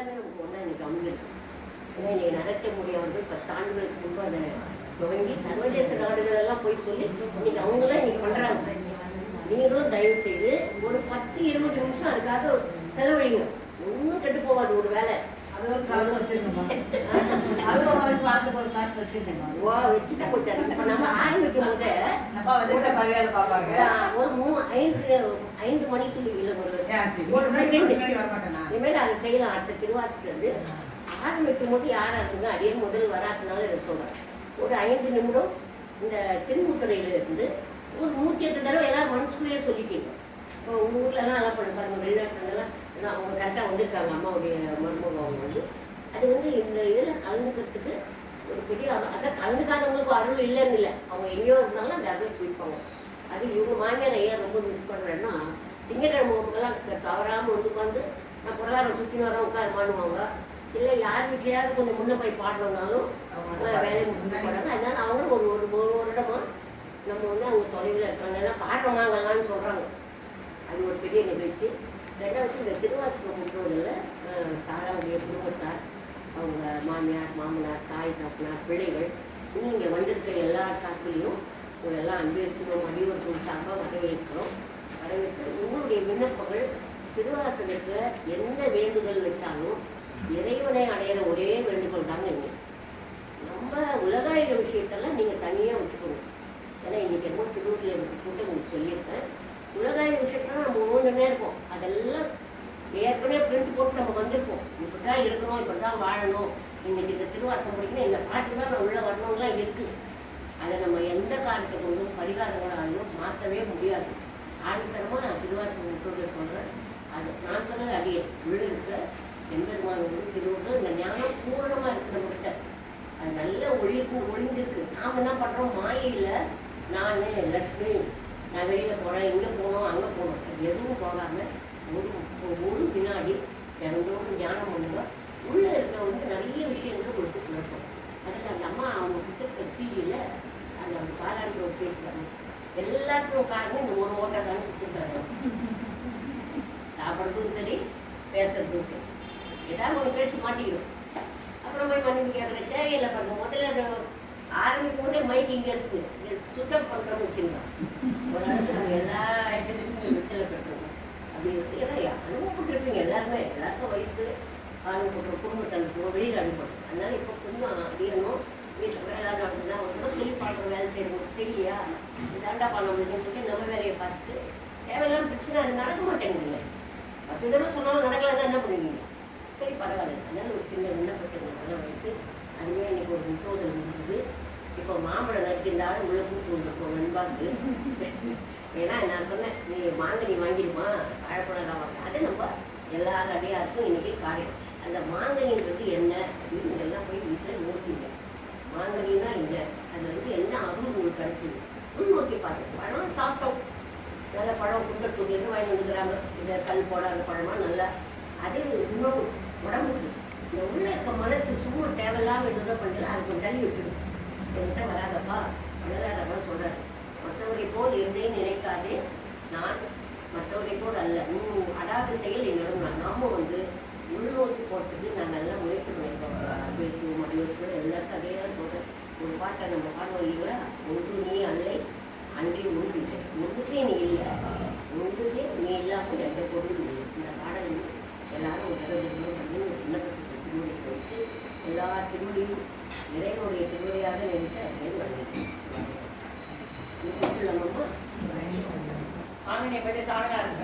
எல்லாமே நமக்கு ஒன்றா இன்னைக்கு அமைஞ்சிருக்கு ஏன்னா இன்னைக்கு நரேந்திர மோடி அவர்கள் பத்து ஆண்டுகளுக்கு முன்பு அதை துவங்கி சர்வதேச நாடுகள் எல்லாம் போய் சொல்லி இன்னைக்கு அவங்களாம் இன்னைக்கு பண்றாங்க. நீங்களும் தயவு செய்து ஒரு பத்து இருபது நிமிஷம் அதுக்காக செலவழிங்க. ஒன்றும் கெட்டு போகாது ஒரு வேலை. அது ஒரு கிளாஸ் வச்சிருக்கோமா ஒரு வச்சுட்டா போச்சு. இப்போ நம்ம ஆரம்பிக்கும் போதே ஒரு மூணு ஐந்து ஐந்து மணிக்கு இல்லை ஒரு சரி. ஒரு முன்னாடி செகண்ட் முன்னாடி வர மாட்டேனா இனிமேல் அதை செய்யலாம். அடுத்த திருவாசத்துல இருந்து ஆரம்பிக்கும் போது யாரா இருக்குங்க அடியே முதல் வராதுனால இதை சொல்றேன். ஒரு ஐந்து நிமிடம் இந்த சிறுமுத்துறையில இருந்து ஒரு நூற்றி எட்டு தடவை எல்லாரும் மனசுக்குள்ளேயே சொல்லிக்கணும் இப்போ உங்க ஊர்ல எல்லாம் பண்ண பாருங்க. வெளிநாட்டுலலாம் எல்லாம் அவங்க கரெக்டாக வந்திருக்காங்க. அம்மாவுடைய மருமகம் அவங்க வந்து. அது வந்து இந்த இதில் கலந்துக்கிறதுக்கு ஒரு பெரிய அதான் கலந்துக்காதவங்களுக்கு அருள் இல்லைன்னு இல்லை அவங்க எங்கேயோ இருந்தாலும் அந்த அருள் போய்ப்பாங்க. அது இவங்க மாமியார் ஐயா ரொம்ப மிஸ் பண்ணுறேன்னா திங்கக்கிழமை வகுப்புக்கெல்லாம் தவறாமல் வந்து உட்காந்து நான் பொருளாதாரம் சுற்றி வரேன் உட்காருமானுவாங்க இல்லை யார் வீட்லையாவது கொஞ்சம் முன்ன போய் பாடணும்னாலும் அவங்க வேலையை முடிச்சுட்டு போகிறாங்க அதனால அவங்க ஒரு ஒரு ஒரு வருடமா நம்ம வந்து அவங்க தொலைவில் இருக்காங்க. எல்லாம் பாடுறோமாங்கலான்னு சொல்கிறாங்க அது ஒரு பெரிய நிகழ்ச்சி. ரெண்டாவது இந்த திருவாசகம் முற்றோதில் சாராவுடைய குடும்பத்தார் அவங்க மாமியார் மாமனார் தாய் தாப்பனார் பிள்ளைகள் இன்னும் இங்கே வந்திருக்க எல்லா சாப்பிலையும் உங்களெல்லாம் அன்பு சிவம் அடியோர்கள் சார்பாக வரவேற்கிறோம். வரவேற்கிறோம். உங்களுடைய விண்ணப்பங்கள் திருவாசகத்தில் எந்த வேண்டுதல் வச்சாலும் இறைவனை அடையிற ஒரே வேண்டுகோள் தாங்க இங்கே. நம்ம உலகாயுத விஷயத்தெல்லாம் நீங்கள் தனியாக வச்சுக்கணும் ஏன்னா இன்றைக்கி என்னமோ திருவள்ளுவர் கூட்டம் உங்களுக்கு சொல்லியிருக்கேன். உலகாயுத விஷயத்தெல்லாம் நம்ம ஓண்டுனே இருப்போம். அதெல்லாம் ஏற்கனவே பிரிண்ட் போட்டு நம்ம வந்திருப்போம். இப்படி தான் இருக்கணும் இப்படி தான் வாழணும். இன்னைக்கு இந்த திருவாசம் முடிக்கணும் இந்த பாட்டு தான் நான் உள்ளே வரணும்லாம் இருக்குது அதை நம்ம எந்த காரணத்தை கொண்டும் பரிகாரங்களாலும் மாற்றவே முடியாது. ஆணித்தரமாக நான் திருவாசம் முற்றோட சொல்கிறேன் அது நான் சொன்னது அடியே உள்ள இருக்க எம்பெருமான் வந்து இந்த ஞானம் பூரணமாக இருக்கு நம்மகிட்ட. அது நல்ல ஒளிக்கு ஒளிஞ்சிருக்கு நாம் என்ன பண்ணுறோம் மாயையில் நான் லட்சுமி நான் வெளியில் போகிறேன் இங்கே போகணும் அங்கே போகணும். அது எதுவும் போகாமல் ஒரு ஒரு வினாடி இறந்தோடு ஞானம் பண்ணுங்க. உள்ளே இருக்க வந்து நிறைய விஷயங்கள் கொடுத்து நடக்கும் அதில் அந்த அம்மா அவங்க கொடுத்துருக்க சீரியலில் அந்த அவங்க பாராட்டு ஒரு பேசுகிறாங்க எல்லாத்துக்கும் காரணம் இந்த ஒரு ஓட்டக்காரன் கொடுத்துருக்காரு சாப்பிட்றதும் சரி பேசுறதும் சரி. ஏதாவது ஒன்று பேச மாட்டிக்கிறோம். அப்புறம் போய் மன்னிப்பு கேட்குற தேவையில்லை பாருங்க. முதல்ல அதை ஆரம்பிக்கும் போதே மைக் இங்கே இருக்குது இங்கே சுத்தம் பண்ணுறோம்னு வச்சுருந்தோம் ஒரு இடத்துல நம்ம எல்லா இடத்துலையும் விட்டல பெற்றோம் அப்படி இருக்கு ஏன்னா அனுபவப்பட்டிருப்பீங்க எல்லாருமே எல்லாருக்கும் வயசு அனுபவப்பட்ட குடும்பத்தை அனுப்புவோம் வெளியில் அனுப்பணும். அதனால் இப்போ கொஞ்சம் அறியணும் வீட்டில் வேலை ஏதாவது நடந்ததுன்னா ஒரு சொல்லி பார்க்குற வேலை செய்யணும். செய்யலையா இதாண்டா பண்ண முடியும்னு சொல்லி நம்ம வேலையை பார்த்துட்டு தேவையில்லாம பிரச்சனை அது நடக்க மாட்டேங்குதுல்ல பத்து தடவை சொன்னாலும் நடக்கலன்னா என்ன பண்ணுவீங்க? சரி பரவாயில்ல. அதனால் ஒரு சின்ன விண்ணப்பத்தை மனம் வைத்து அதுவே இன்னைக்கு ஒரு முற்றோதல் இருந்தது இப்போ மாம்பழம் நறுக்கிருந்தாலும் உள்ள கூட்டு வந்திருக்கோம் நண்பாக்கு. ஏன்னா நான் சொன்னேன் நீ மாங்கனி வாங்கிடுமா? வாழைப்பழம் தான் வாங்க அது நம்ம எல்லா அடியாருக்கும் இன்றைக்கி காரியம். அந்த மாங்கனின்றது என்ன? அப்படின்னு எல்லாம் போய் வீட்டில் யோசிங்க. மாங்கனின்னா இல்லை அதில் வந்து என்ன அருள் உங்களுக்கு கிடைச்சிது? உள்நோக்கி பாருங்க. பழம் சாப்பிட்டோம். நல்ல பழம் குண்டத்தூர்லேருந்து வாங்கி வந்துக்கிறாங்க? இந்த கல் போடாத பழமா நல்லா. அது உணவு உடம்புக்கு. இந்த உள்ள இருக்க மனசு சும்மா தேவையில்லாமல் எதுதான் பண்ணுறது அதுக்கு தள்ளி வச்சிடும் என்கிட்ட வராதப்பா. வளராதப்பா சொல்றாரு. மற்றவரை போல் இருந்தே நினைக்காதே. நான் மற்றவரை போல் அல்ல. அடாத செயல் என்னிடம் நான். நாம வந்து உள்நோக்கி போகிறதுக்கு நான் நல்லா முயற்சி பண்ணியிருக்கோம் பேசி மடிவர்கள் எல்லாத்தையும் அதே தான் சொல்கிறேன் ஒரு பாட்டை நம்ம பாடுவோம் இல்லைங்களா? ஒன்று நீ அல்லை அன்றி ஒன்றுச்சு ஒன்றுக்கே நீ இல்லை. ஒன்றுக்கே நீ இல்லாமல் எந்த பொருளும் இல்லை இந்த பாடல் எல்லாரும் ஒரு தடவை தடவை பண்ணி ஒரு திருமணி போயிட்டு எல்லா திருமணியும் இறைவனுடைய திருமணியாக நினைத்து அதே வந்து சொல்லலாமா மாங்கனியை பற்றி சாமிநாதன் சார்